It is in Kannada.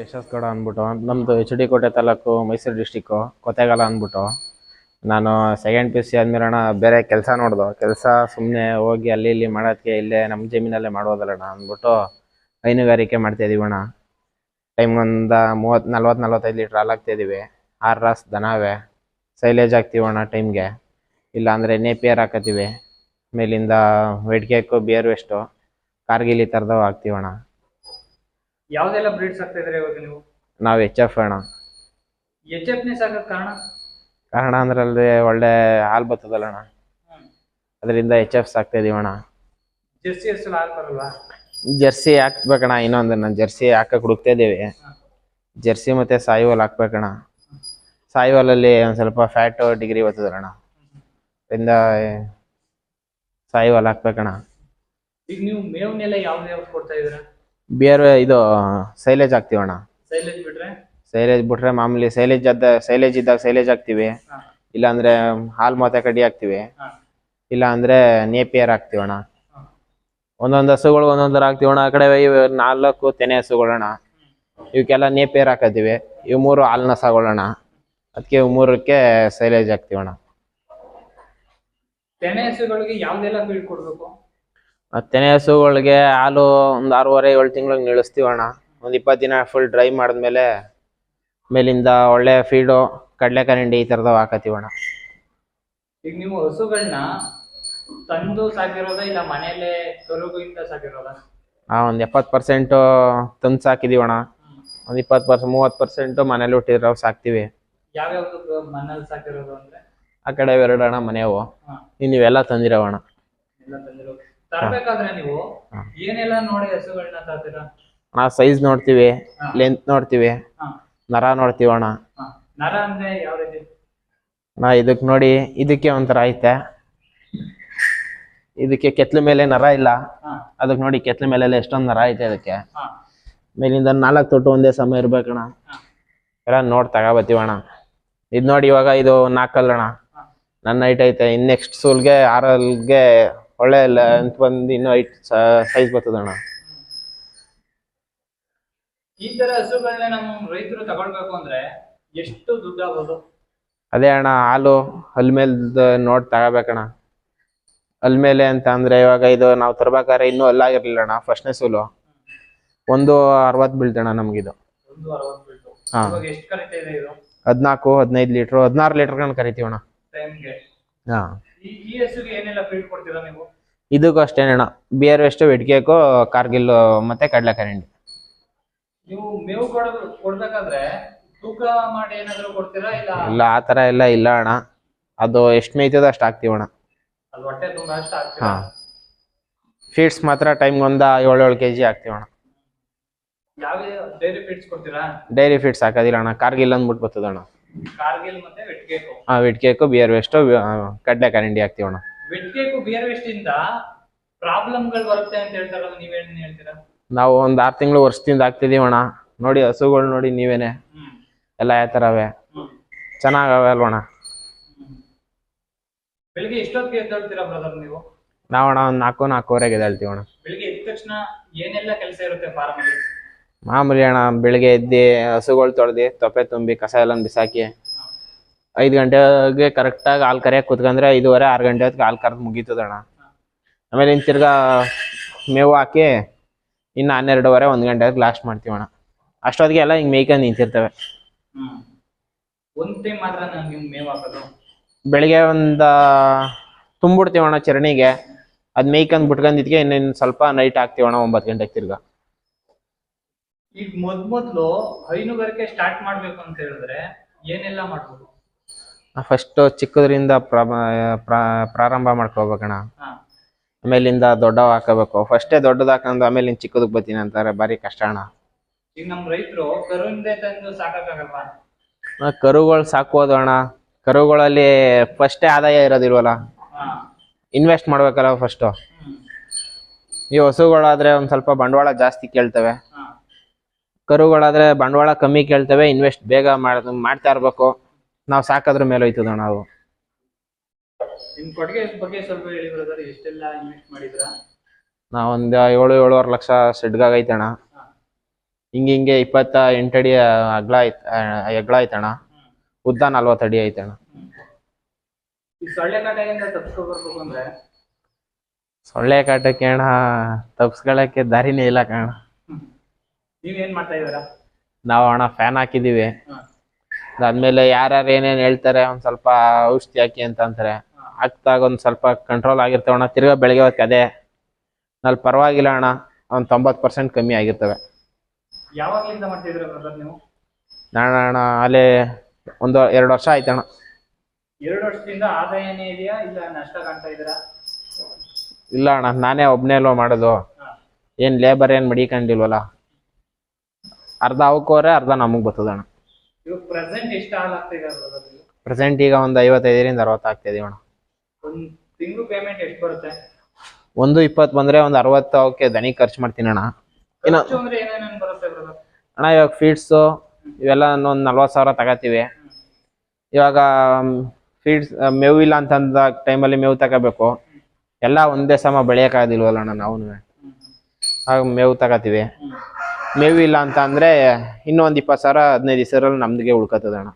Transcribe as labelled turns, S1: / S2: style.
S1: ಯಶಸ್ಗೌಡ ಅಂದ್ಬಿಟ್ಟು ನಮ್ಮದು ಎಚ್ ಡಿ ಕೋಟೆ ತಾಲೂಕು ಮೈಸೂರು ಡಿಸ್ಟಿಕ್ಕು ಕೊತೆಗಾಲ ಅಂದ್ಬಿಟ್ಟು, ನಾನು ಸೆಕೆಂಡ್ ಪಿ ಯು ಸಿ ಆದ್ಮೇಲೆ ಬೇರೆ ಕೆಲಸ ನೋಡ್ದು, ಕೆಲಸ ಸುಮ್ಮನೆ ಹೋಗಿ ಅಲ್ಲಿ ಇಲ್ಲಿ ಮಾಡೋದಕ್ಕೆ ಇಲ್ಲೇ ನಮ್ಮ ಜಮೀನಲ್ಲೇ ಮಾಡೋದಲ್ಲಣ್ಣ ಅಂದ್ಬಿಟ್ಟು ಹೈನುಗಾರಿಕೆ ಮಾಡ್ತಾಯಿದ್ದೀವಿ ಅಣ್ಣ. ಟೈಮ್ಗೊಂದು ಮೂವತ್ತು ನಲ್ವತ್ತು ನಲ್ವತ್ತೈದು ಲೀಟ್ರ್ ಹಾಲು ಹಾಕ್ತಾಯಿದ್ದೀವಿ ಆರು ರಾಸ್ ದನವೇ ಸೈಲೇಜ್ ಹಾಕ್ತೀವಿ ಅಣ್ಣ ಟೈಮ್ಗೆ ಇಲ್ಲಾಂದರೆ ನೇಪಿಯರ್ ಹಾಕತ್ತೀವಿ. ಮೇಲಿಂದ ವೆಡ್ಕೇಕು ಬಿಯರ್ ವೆಸ್ಟು ಕಾರ್ಗಿಲ್ ಈ ಥರದವು ಹಾಕ್ತೀವಿ ಅಣ್ಣ.
S2: ಯಾವ್ದೆಲ್ಲ ಬ್ರೀಡ್ಸ್ ಆಗ್ತಾ ಇದ್ರೆ ಇವಾಗ ನೀವು?
S1: ನಾವು ಎಚ್ ಎಫ್ ಅಣ್ಣ.
S2: ಎಚ್ ಎಫ್ ನೇ ಸಾಕಕ್ ಕಾರಣ?
S1: ಕಾರಣ ಅಂದ್ರೆ ಅಲ್ಲಿ ಒಳ್ಳೆ ಹಾಲು ಬರ್ತದಲ್ಲ ಅಣ್ಣ. ಅದರಿಂದ ಎಚ್ ಎಫ್ ಸಾಕ್ತಾ ಇದೀವಿ ಅಣ್ಣ.
S2: ಜರ್ಸಿ ಹೆಸರು ಹಾಲ್ ಬರಲ್ವಾ
S1: ಜರ್ಸಿ ಹಾಕ್ಬೇಕಣ್ಣ ಇನ್ನೊಂದು ನಾನು ಜರ್ಸಿ ಹಾಕಕ್ ಹುಡುಕ್ತಾ ಇದೀವಿ. ಜರ್ಸಿ ಮತ್ತೆ ಸಾಯಿವಾಲ್ ಹಾಕ್ಬೇಕಣ್ಣ. ಸಾಯಿವಾಲಲ್ಲಿ ಒಂದು ಸ್ವಲ್ಪ ಫ್ಯಾಟ್ ಡಿಗ್ರಿ ಬರ್ತದಲ್ಲಣ್ಣ ಅದರಿಂದ ಸಾಯಿವಾಲ್ ಹಾಕ್ಬೇಕಣ್ಣ.
S2: ಈಗ ನೀವು ಮೇವ್ನೆಲ್ಲ ಯಾವ್ದು ಯಾವ್ದು ಕೊಡ್ತಾ ಇದೀರ
S1: ಬಿಯರ್ ಇದು ಸೈಲೇಜ್ ಹಾಕ್ತೀವಣ್ಣ.
S2: ಸೈಲೇಜ್ ಬಿಟ್ರೆ?
S1: ಸೈಲೇಜ್ ಬಿಟ್ರೆ ಮಾಮೂಲಿ ಸೈಲೇಜ್ ಅದ ಸೈಲೇಜ್ ಇದ್ದಾಗ ಸೈಲೇಜ್ ಹಾಕ್ತಿವಿ.
S2: ಇಲ್ಲ
S1: ಇಲ್ಲಾಂದ್ರೆ ಹಾಲ್ ಮಾತೆ ಕಡ್ಡಿ ಹಾಕ್ತಿವಿ. ಇಲ್ಲ ಅಂದ್ರೆ ನೇಪಿಯರ್ ಹಾಕ್ತಿವಣ್ಣ. ಒಂದೊಂದು ಹಸುಗಳು ಒಂದೊಂದ್ ಹಾಕ್ತಿವಿ ಹಾಕ್ತಿವಣ್ಣ. ಆ ಕಡೆ ಇವ್ ನಾಲ್ಕು ತೆನೆ ಹಸುಗಳಣ್ಣ. ಇವಕ್ಕೆಲ್ಲ ನೇಪಿಯರ್ ಹಾಕತ್ತೀವಿ. ಇವು ಮೂರು ಹಾಲ್ನ ಸಾಗೋಳಣ ಅದಕ್ಕೆ ಇವು ಮೂರಕ್ಕೆ ಸೈಲೇಜ್ ಹಾಕ್ತಿವಣ್ಣ.
S2: ತೆನೆ ಹಸುಗಳಿಗೆ ಯಾವ್ದೆಲ್ಲ ಫೀಡ್ ಕೊಡ್ಬೇಕು
S1: ತೆನೆ ಹಸುಗಳಿಗೆ ಹಾಲು ಒಂದು ಆರೂವರೆ ಏಳು ತಿಂಗಳಿಗೆ ನಿಲ್ಲಿಸ್ತೀವಣ್ಣ ಒಂದು ಇಪ್ಪತ್ತು ದಿನ ಫುಲ್ ಡ್ರೈ ಮಾಡಿದ್ಮೇಲೆ ಮೇಲಿಂದ ಒಳ್ಳೆ ಫೀಡು ಕಡಲೆಕಾಯಿ ಈ ಥರದವು ಹಾಕತ್ತೀವಣ್ಣ
S2: ಈಗ ನೀವು ಹಸುಗಳನ್ನ ತಂದು ಸಾಕಿರೋದ ಇಲ್ಲ ಮನೆಯಲ್ಲೇ ಕರುಗಿಂದ ಸಾಕಿರೋದ?
S1: ಆ ಒಂದು ಎಪ್ಪತ್ತು ಪರ್ಸೆಂಟು ತಂದು ಸಾಕಿದೀವಣ್ಣ ಒಂದು ಇಪ್ಪತ್ತು ಪರ್ಸೆಂಟ್ ಮೂವತ್ತು ಪರ್ಸೆಂಟು ಮನೇಲಿ ಹುಟ್ಟಿರೋ ಸಾಕ್ತಿವಿ.
S2: ಯಾವ್ಯಾವ್ದು ಮನೇಲಿ ಸಾಕಿರೋದು ಅಂದ್ರೆ?
S1: ಆ ಕಡೆ ಎರಡು ಅಣ್ಣ ಮನೆಯವು.
S2: ಹಾ.
S1: ಇನ್ನು ಇವೆಲ್ಲ ತಂದಿರೋವಣ
S2: ಎಲ್ಲ ತಂದಿರೋದು. ತರ್ಬೇಕಾದ್ರೆ ನೀವು. ಏನೆಲ್ಲ ನೋಡಿ ಹಸುಗಳನ್ನ ತರ್ತೀರಾ?
S1: ಅಣ್ಣ ಸೈಜ್ ನೋಡ್ತೀವಿ. ಲೆಂತ್ ನೋಡ್ತೀವಿ. ನರ ನೋಡ್ತೀವಿ ಅಣ್ಣ.
S2: ನರ ಅಂದ್ರೆ ಯಾವ ರೀತಿ?
S1: ನಾ ಇದಕ್ ನೋಡಿ ಇದಕ್ಕೆ ಒಂಥರ ಐತೆ. ಇದಕ್ಕೆ ಕೆತ್ಲ ಮೇಲೆ ನರ ಇಲ್ಲ. ಅದಕ್ ನೋಡಿ ಕೆತ್ಲ ಮೇಲೆ ಎಷ್ಟೊಂದ್ ನರ ಐತೆ ಅದಕ್ಕೆ. ಮೇಲಿಂದ ನಾಲ್ಕು ತೊಟ್ಟು ಒಂದೇ ಸಮಯ ಇರ್ಬೇಕಣ್ಣ.
S2: ನೋಡ್
S1: ಎಲ್ಲ ನೋಡಿ ತಗೋಬತ್ತೀವಣ್ಣ ಇದು ನೋಡಿ ಇವಾಗ ಇದು ನಾಲ್ಕಲ್ಲಣ್ಣ. ನನ್ನ ಹೈಟ್ ಐತೆ. ಇನ್ ನೆಕ್ಸ್ಟ್ ಸೂಲ್ಗೆ ಆರಲ್ಗೆ ಒಳ್ಳೆ ಇಲ್ಲ ಅಂತ ಬಂದು ಇನ್ನೂ ಐಟ್ ಸೈಜ್ ಬರ್ತದಣ್ಣ
S2: ಈ ತರ ಹಸುಗಳನ್ನ ನಮ್ಮ ರೈತರು ತಗೊಳ್ಬೇಕು ಅಂದ್ರೆ ಎಷ್ಟು ದುಡ್ಡು ಆಗ್ಬೋದು?
S1: ಅದೇ ಅಣ್ಣ ಹಾಲು ಹಲ್ ಮೇಲ್ದ ನೋಡಿ ತಗೋಬೇಕಣ್ಣ. ಹಲ್ ಮೇಲೆ ಅಂತ ಅಂದ್ರೆ ಇವಾಗ ಇದು ನಾವು ತರ್ಬೇಕಾದ್ರೆ ಇನ್ನೂ ಹಲ್ಲಾಗಿರ್ಲಿಲ್ಲ ಅಣ್ಣ ಫಸ್ಟ್ನೇ ಸೂಲು. ಒಂದು ಅರವತ್ ಬೀಳ್ತಣ್ಣ ನಮ್ಗಿದು.
S2: ಒಂದು ಅರವತ್ತು ಬಿಟ್ಟು
S1: ಹಾ.
S2: ಇವಾಗ ಎಷ್ಟು ಕರೀತಾ ಇದೆ ಇದು?
S1: ಹದಿನಾಲ್ಕು ಹದಿನೈದು ಲೀಟ್ರು ಹದಿನಾರು ಲೀಟರ್ ಕಣ್ ಕರಿತೀವಣ್ಣ
S2: ಟೈಮ್ಗೆ.
S1: ಹಾಂ.
S2: ಈ ಈ ಹಸುಗೆ ಏನೆಲ್ಲ ಫೀಡ್ ಕೊಡ್ತೀರಾ ನೀವು?
S1: ಇದಕ್ಕೂ ಅಷ್ಟೇನಣ್ಣ ಬಿಯರ್ ವೆಸ್ಟ್ ವೆಡ್ಕೇಕು ಕಾರ್ಗಿಲ್ ಮತ್ತೆ ಕಡಲೆಕಾಯಿ
S2: ನೀವು ಮೇವು ಕೊಡೋದು ಕೊಡ್ಬೇಕಾದ್ರೆ ತೂಕ ಮಾಡಿ ಏನಾದ್ರು ಕೊಡ್ತೀರಾ ಇಲ್ಲ?
S1: ಇಲ್ಲ ಆ ಥರ ಎಲ್ಲ ಇಲ್ಲ ಅಣ್ಣ. ಅದು ಎಷ್ಟು ಮೇಯ್ತದ ಅಷ್ಟು ಹಾಕ್ತೀವಣ್ಣ
S2: ಅಲ್ಲಿ ಹೊಟ್ಟೆ ತುಂಬಾ ಅಷ್ಟು ಹಾಕ್ತೀರಾ?
S1: ಹಾಂ. ಫೀಡ್ಸ್ ಮಾತ್ರ ಟೈಮ್ ಒಂದು ಏಳು ಏಳು ಕೆ ಜಿ ಹಾಕ್ತೀವಣ್ಣ
S2: ಯಾವ ಡೈರಿ ಫೀಡ್ಸ್ ಕೊಡ್ತೀರಾ?
S1: ಡೈರಿ ಫೀಡ್ಸ್ ಹಾಕೋದಿಲ್ಲ ಅಣ್ಣ. ಕಾರ್ಗಿಲ್ ಅಂದ್ಬಿಟ್ಟು ಬರ್ತದಣ್ಣ
S2: ಕಾರ್ಗಿಲ್ ಮತ್ತೆ ವಿಟ್ಕೇಕು
S1: ಹಾ ವೆಡ್ ಬಿಯರ್ ವೆಸ್ಟ್ ಕಡ್ಡೆ ಕರಂಡಿ ಹಾಕ್ತೀವಣ್ಣ
S2: ಅಣ್ಣ. ಕೇಕು ಬಿಯರ್ ವೆಸ್ಟ್ ಇಂದ ಪ್ರಾಬ್ಲಮ್ಗಳು ಬರುತ್ತೆ ಅಂತ ಹೇಳ್ತಾರಲ್ಲ ನೀವೇನ್ ಹೇಳ್ತೀರಾ?
S1: ನಾವು ಒಂದ್ ಆರ್ ತಿಂಗಳು ವರ್ಷದಿಂದ ಹಾಕ್ತಿದೀವಣ್ಣ ನೋಡಿ ಹಸುಗಳು ನೋಡಿ ನೀವೇನೆ. ಎಲ್ಲ ಯಾವ ಥರ ಅವೆ
S2: ಹ್ಮ್.
S1: ಚೆನ್ನಾಗವೆ ಅಲ್ವಣ್ಣ
S2: ಹ್ಮ್. ಬೆಳಿಗ್ಗೆ ಎಷ್ಟೊತ್ತಿಗೆ ಎದ್ದೇಳ್ತೀರಾ ಬ್ರದರ್ ನೀವು?
S1: ನಾವಣ್ಣ ಒಂದು ನಾಲ್ಕು ನಾಲ್ಕೂವರೆಗೆ ಎದ್ದೇಳ್ತೀವಣ್ಣ
S2: ಬೆಳಿಗ್ಗೆ ಎದ್ದ ತಕ್ಷಣ ಏನೆಲ್ಲ ಕೆಲಸ ಇರುತ್ತೆ ಫಾರ್ಮ್ ಅಲ್ಲಿ?
S1: ಮಾಮೂಲಿ ಅಣ್ಣ ಬೆಳಿಗ್ಗೆ ಎದ್ದು ಹಸುಗಳು ತೊಳೆದು ತೊಪ್ಪೆ ತುಂಬಿ ಕಸ ಎಲ್ಲ ಬಿಸಾಕಿ ಐದು ಗಂಟೆಗೆ ಕರೆಕ್ಟಾಗಿ ಹಾಲು ಕರೆಯಕ್ಕೆ ಕುತ್ಕೊಂಡ್ರೆ ಐದುವರೆ ಆರು ಗಂಟೆ ಹೊತ್ತಿಗೆ ಹಾಲು ಕರೆದು ಮುಗೀತದಣ್ಣ. ಆಮೇಲೆ ಇನ್ನು ತಿರ್ಗಾ ಮೇವು ಹಾಕಿ ಇನ್ನು ಹನ್ನೆರಡುವರೆ ಒಂದು ಗಂಟೆ ಹೊತ್ತಿಗೆ ಲಾಸ್ಟ್ ಮಾಡ್ತೀವಣ್ಣ. ಅಷ್ಟೊತ್ತಿಗೆ ಎಲ್ಲ ಹಿಂಗೆ ಮೇಯ್ಕೊಂಡು ನಿಂತಿರ್ತವೆ. ಬೆಳಿಗ್ಗೆ ಒಂದು ತುಂಬಿಡ್ತೀವಣ್ಣ ಚರಣಿಗೆ. ಅದು ಮೇಯ್ಕೊಂಡು ಬಿಟ್ಕೊಂಡಿದ್ಕೆ ಇನ್ನೇನು ಸ್ವಲ್ಪ ನೈಟ್ ಹಾಕ್ತೀವಣ್ಣ ಒಂಬತ್ತು ಗಂಟೆಗೆ ತಿರ್ಗಾ.
S2: ಈಗ ಮೊದ್ ಮೊದ್ಲು ಹೈನುಗಾರಿಕೆ ಸ್ಟಾರ್ಟ್ ಮಾಡ್ಬೇಕು ಅಂತ ಹೇಳಿದ್ರೆ ಏನೆಲ್ಲ ಮಾಡ್ಬೋದು?
S1: ಫಸ್ಟ್ ಚಿಕ್ಕದ್ರಿಂದ ಪ್ರ- ಪ್ರ- ಪ್ರಾರಂಭ ಮಾಡ್ಕೋಬೇಕಣ್ಣ. ಆಮೇಲಿಂದ ದೊಡ್ಡವ ಹಾಕಬೇಕು. ಫಸ್ಟೇ ದೊಡ್ಡದು ಹಾಕೊಂಡು ಆಮೇಲೆ ಇನ್ನು ಚಿಕ್ಕದಕ್ಕೆ ಬತ್ತೀನಿ ಅಂತಾರೆ ಬಾರಿ ಕಷ್ಟ ಅಣ್ಣ.
S2: ಈಗ ನಮ್ ರೈತರು ಕರುವಿಂದೆ ತಂದು ಸಾಕಾಗಲ್ವಾ
S1: ಕರುಗಳು ಸಾಕೋದು ಅಣ್ಣ. ಕರುಗಳಲ್ಲಿ ಫಸ್ಟೇ ಆದಾಯ ಇರೋದಿಲ್ವಲ್ಲ? ಇನ್ವೆಸ್ಟ್ ಮಾಡ್ಬೇಕಲ್ಲ ಫಸ್ಟು ಈ ಹಸುಗಳಾದ್ರೆ ಒಂದು ಸ್ವಲ್ಪ ಬಂಡವಾಳ ಜಾಸ್ತಿ ಕೇಳ್ತವೆ. ಕರುಗಳಾದ್ರೆ ಬಂಡವಾಳ ಕಮ್ಮಿ ಕೇಳ್ತವೆ ಇನ್ವೆಸ್ಟ್ ಬೇಗ ಮಾಡ್ ಮಾಡ್ತಾ ಇರ್ಬೇಕು. ನಾವು ಸಾಕೋದ್ರ ಮೇಲೆ ಹೋಯ್ತದ ನಾವು ನಾವೊಂದು ಏಳು ಏಳುವರೆ ಲಕ್ಷ ಸೆಡ್ಗಾಗೈತೆ ಅಣ್ಣ ಹಿಂಗೆ ಹಿಂಗೆ ಇಪ್ಪತ್ತ ಎಂಟಡಿ ಅಗ್ಲ ಐತ್ ಎಗ್ಳ ಐತಣ ಉದ್ದ ನಲ್ವತ್ತು ಅಡಿ ಐತಣ್ಣ.
S2: ಈ ಸೊಳ್ಳೆ ಕಾಟದಿಂದ ತಪ್ಪಿಸ್ಕೊ ಬರ್ಬೇಕು ಅಂದ್ರೆ?
S1: ಸೊಳ್ಳೆ ಕಾಟಕ್ಕೆ ಅಣ್ಣ ತಪ್ಸ್ಕೊಳಕ್ಕೆ ದಾರಿನೇ ಇಲ್ಲ ಕಣ
S2: ನೀವೇನ್ ಮಾಡ್ತಾ ಇದೀರಾ
S1: ನಾವು ಅಣ್ಣ ಫ್ಯಾನ್ ಹಾಕಿದೀವಿ. ಅದಾದ್ಮೇಲೆ ಯಾರ್ಯಾರು ಏನೇನ್ ಹೇಳ್ತಾರೆ ಒಂದ್ ಸ್ವಲ್ಪ ಔಷಧಿ ಹಾಕಿ ಅಂತ ಅಂತಾರೆ. ಹಾಕ್ದಾಗ ಒಂದ್ ಸ್ವಲ್ಪ ಕಂಟ್ರೋಲ್ ಆಗಿರ್ತವೆ ಅಣ್ಣ. ತಿರ್ಗಾ ಬೆಳಗ್ಗೆ ಹೊತ್ತು ಅದೇ. ನಲ್ಲಿ ಪರವಾಗಿಲ್ಲ ಅಣ್ಣ. ಒಂದ್ ತೊಂಬತ್ ಪರ್ಸೆಂಟ್ ಕಮ್ಮಿ ಆಗಿರ್ತವೆ.
S2: ಯಾವಾಗ್ಲಿಂದ ಮಾಡ್ತಿದ್ರ ಬ್ರದರ್ ನೀವು?
S1: ನಾನು ಅಣ್ಣ ಅಲ್ಲೇ ಒಂದು ಎರಡು ವರ್ಷ ಆಯ್ತಣ್ಣ
S2: ಎರಡು ವರ್ಷದಿಂದ ಆದಾಯನೇ ಇದೆಯಾ ಇಲ್ಲ ನಷ್ಟ ಕಾಣ್ತಾ ಇದೀರಾ
S1: ಇಲ್ಲ ಅಣ್ಣ ನಾನೇ ಒಬ್ನೇ ಅಲ್ವಾ ಮಾಡೋದು. ಏನ್ ಲೇಬರ್ ಏನ್ ಮಡಿಕೊಂಡಿಲ್ವಲ್ಲ. ಅರ್ಧ ಅವಕ್ಕೋರೆ ಅರ್ಧ ನಮಗ್ ಬರ್ತದ ಅಣ್ಣ.
S2: ಇವಾಗ ಪ್ರೆಸೆಂಟ್ ಎಷ್ಟು ಹಾಲ್ ಆಗ್ತಾ
S1: ಪ್ರೆಸೆಂಟ್ ಈಗ ಒಂದು ಐವತ್ತೈದರಿಂದ ಅರವತ್ತು ಆಗ್ತಿದೀವಿ ಅಣ್ಣ.
S2: ಒಂದ್ ತಿಂಗಳು ಪೇಮೆಂಟ್ ಎಷ್ಟು ಬರುತ್ತೆ?
S1: ಒಂದು ಇಪ್ಪತ್ತು ಬಂದ್ರೆ ಒಂದು ಅರವತ್ತು ಅವಕ್ಕೆ ದನಿ ಖರ್ಚು ಮಾಡ್ತೀನಿ ಅಣ್ಣ. ಇನ್ನು
S2: ಖರ್ಚು ಅಂದ್ರೆ ಏನೇನೇನ್ ಬರುತ್ತೆ ಬ್ರದರ್
S1: ಅಣ್ಣ ಇವಾಗ ಫೀಡ್ಸು ಇವೆಲ್ಲ ಒಂದು ನಲ್ವತ್ತು ಸಾವಿರ ತಗೋತೀವಿ. ಇವಾಗ ಫೀಡ್ಸ್ ಮೇವು ಇಲ್ಲ ಅಂತಂದ ಟೈಮಲ್ಲಿ ಮೇವು ತಗೋಬೇಕು. ಎಲ್ಲ ಒಂದೇ ಸಮ ಬೆಳೆಯೋಕ್ಕಾಗದಿಲ್ವಲ್ಲ ಅಣ್ಣ ನಾವು ಆಗ ಮೇವು ತಗೋತೀವಿ. ಮೇವು ಇಲ್ಲ ಅಂತ ಅಂದ್ರೆ ಇನ್ನೂ ಇಪ್ಪತ್ತು ಸಾವಿರ ಹದಿನೈದು ದಿವಸದಲ್ಲಿ ಉಳ್ಕೋತದೆ ಅಣ್ಣ.